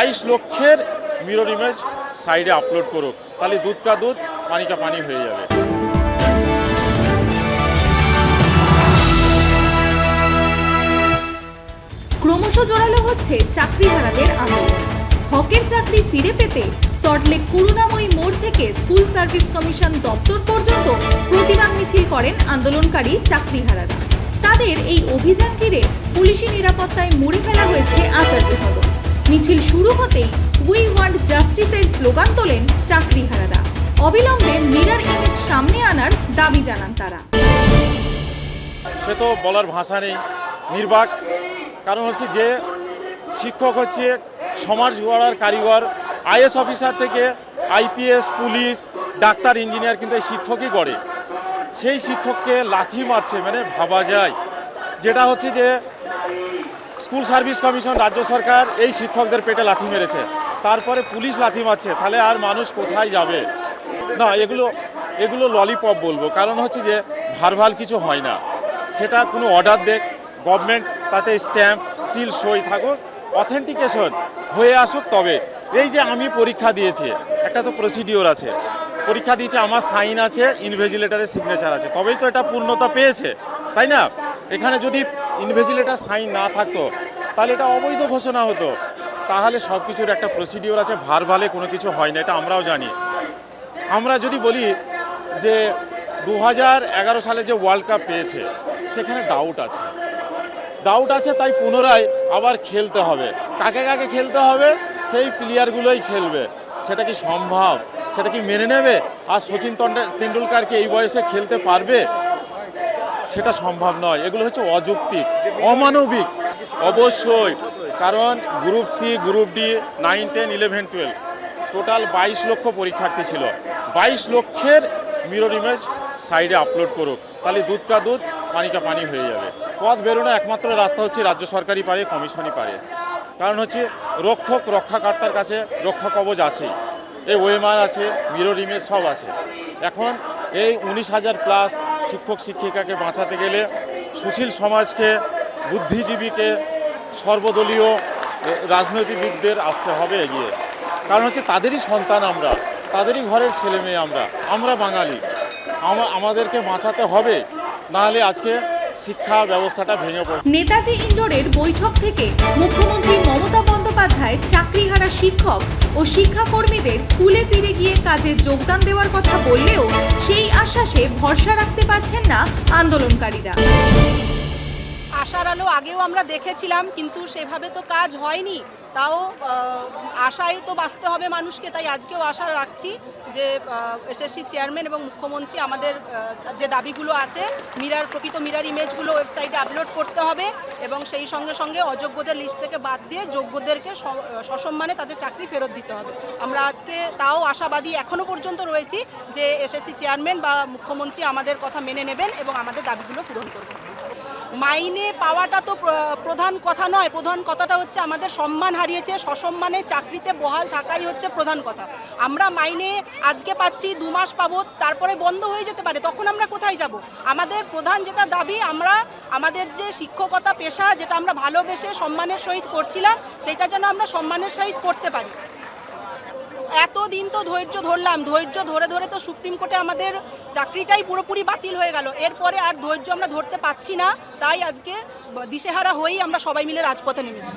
বাইশ লক্ষের mirror image সাইডে আপলোড করুক। তাহলে দুধ কা দুধ, পানি কা পানি হয়ে যাবে। ক্রমশ জোরালো হচ্ছে চাকরিহারাদের আন্দোলন হকের চাকরি ফিরে পেতে সল্টলেক করুণাময়ী মোড় থেকে স্কুল সার্ভিস কমিশন দপ্তর পর্যন্ত প্রতিবাদ মিছিল করেন আন্দোলনকারী চাকরিহারারা। তাদের এই অভিযান ঘিরে পুলিশি নিরাপত্তায় মুড়ে ফেলা হয়েছে আচার্য সদন মিছিল শুরু হতেই উই ওয়ান্ট জাস্টিসের স্লোগান তোলেন চাকরিহারারা। অবিলম্বে মিরার ইমেজ সামনে আনার দাবি জানান তারা। সে তো বলার ভাষা নেই, নির্বাক। কারণ হচ্ছে যে শিক্ষক হচ্ছে সমাজ গড়ার কারিগর, আইএস অফিসার থেকে আইপিএস, পুলিশ, ডাক্তার, ইঞ্জিনিয়ার কিন্তু এই শিক্ষকই গড়ে। সেই শিক্ষককে লাথি মারছে মানে ভাবা যায়। যেটা হচ্ছে যে স্কুল সার্ভিস কমিশন, রাজ্য সরকার এই শিক্ষকদের পেটে লাথি মেরেছে। তারপরে পুলিশ লাথি মারছে। তাহলে আর মানুষ কোথায় যাবে? না, এগুলো এগুলো ললিপপ বলব। কারণ হচ্ছে যে ভারভাল কিছু হয় না। সেটা কোনো অর্ডার দেখ, গভর্নমেন্ট তাতে স্ট্যাম্প, সিল, সই থাকুক, অথেন্টিকেশন হয়ে আসুক তবে। এই যে আমি পরীক্ষা দিয়েছি, একটা তো প্রসিডিওর আছে। পরীক্ষা দিয়েছে, আমার সাইন আছে ইনভেজিলেটারের সিগনেচার আছে। তবেই তো এটা পূর্ণতা পেয়েছে, তাই না? এখানে যদি ইনভেজিলেটার সাইন না থাকতো, তাহলে এটা অবৈধ ঘোষণা হতো। তাহলে সব কিছুর একটা প্রসিডিওর আছে ভার ভালে কোনো কিছু হয় না, এটা আমরাও জানি। আমরা যদি বলি যে দু সালে যে ওয়ার্ল্ড কাপ পেয়েছে, সেখানে ডাউট আছে। ডাউট আছে, তাই পুনরায় আবার খেলতে হবে। কাকে কাকে খেলতে হবে, সেই প্লেয়ারগুলোই খেলবে। সেটা কি সম্ভব? সেটা কি মেনে নেবে? আর সচিন তেন্ডুলকারকে এই বয়সে খেলতে পারবে? সেটা সম্ভব নয়। এগুলো হচ্ছে অযৌক্তিক, অমানবিক। অবশ্যই, কারণ group C group D nine ten eleven twelve total বাইশ লক্ষ পরীক্ষার্থী ছিল। বাইশ লক্ষের মিরর ইমেজ সাইডে আপলোড করুক, তাহলে দুধ কা দুধ, পানি কা পানি হয়ে যাবে। পথ বেরোনো একমাত্র রাস্তা হচ্ছে রাজ্য সরকারই পারে, কমিশনই পারে। কারণ হচ্ছে রক্ষক, রক্ষাকর্তার কাছে রক্ষা কবচ আছেই। এই ওয়েমার আছে মিরর ইমেজ সব আছে। এখন এই উনিশ হাজার প্লাস শিক্ষক শিক্ষিকাকে বাঁচাতে গেলে সুশীল সমাজকে, বুদ্ধিজীবীকে সর্বদলীয় রাজনৈতিকবিদদের আসতে হবে এগিয়ে। কারণ হচ্ছে তাদেরই সন্তান আমরা, তাদেরই ঘরের ছেলে মেয়ে আমরা আমরা বাঙালি। আমা- আমাদেরকে বাঁচাতে হবে নাহলে আজকে শিক্ষা ব্যবস্থাটা ভেঙে পড়ে নেতাজি ইন্ডোরের বৈঠক থেকে মুখ্যমন্ত্রী মমতা বন্দ্যোপাধ্যায় চাকরিহারা শিক্ষক ও শিক্ষাকর্মীদের স্কুলে ফিরে গিয়ে কাজে যোগদান দেওয়ার কথা বললেও ভরসা রাখতে পারছেন না আন্দোলনকারীরা। আশার আলো আগেও আমরা দেখেছিলাম, কিন্তু সেভাবে তো কাজ হয়নি। তাও আশায় তো বাঁচতে হবে মানুষকে, তাই আজকেও আশা রাখছি যে এসএসসি চেয়ারম্যান এবং মুখ্যমন্ত্রী আমাদের যে দাবিগুলো আছে, মিরার, প্রকৃত মিরার ইমেজগুলো ওয়েবসাইটে আপলোড করতে হবে এবং সেই সঙ্গে সঙ্গে অযোগ্যদের লিস্ট থেকে বাদ দিয়ে যোগ্যদেরকে সসম্মানে তাদের চাকরি ফেরত দিতে হবে। আমরা আজকে তাও আশাবাদী এখনও পর্যন্ত রয়েছি যে এসএসসি চেয়ারম্যান বা মুখ্যমন্ত্রী আমাদের কথা মেনে নেবেন এবং আমাদের দাবিগুলো পূরণ করবেন। মাইনে পাওয়াটা তো প্রধান কথা নয়। প্রধান কথাটা হচ্ছে আমাদের সম্মান হারিয়েছে, সসম্মানে চাকরিতে বহাল থাকাই হচ্ছে প্রধান কথা। আমরা মাইনে আজকে পাচ্ছি, দু মাস পাবো, তারপরে বন্ধ হয়ে যেতে পারে, তখন আমরা কোথায় যাব? আমাদের প্রধান যেটা দাবি, আমরা আমাদের যে শিক্ষকতা পেশা, যেটা আমরা ভালোবেসে সম্মানের সহিত করছিলাম, সেটা যেন আমরা সম্মানের সহিত করতে পারি। এতদিন তো ধৈর্য ধরলাম, ধৈর্য ধরে ধরে তো সুপ্রিম কোর্টে আমাদের চাকরিটাই পুরোপুরি বাতিল হয়ে গেল। এরপরে আর ধৈর্য আমরা ধরতে পাচ্ছি না, তাই আজকে দিশেহারা হয়েই আমরা সবাই মিলে রাজপথে নেমেছি।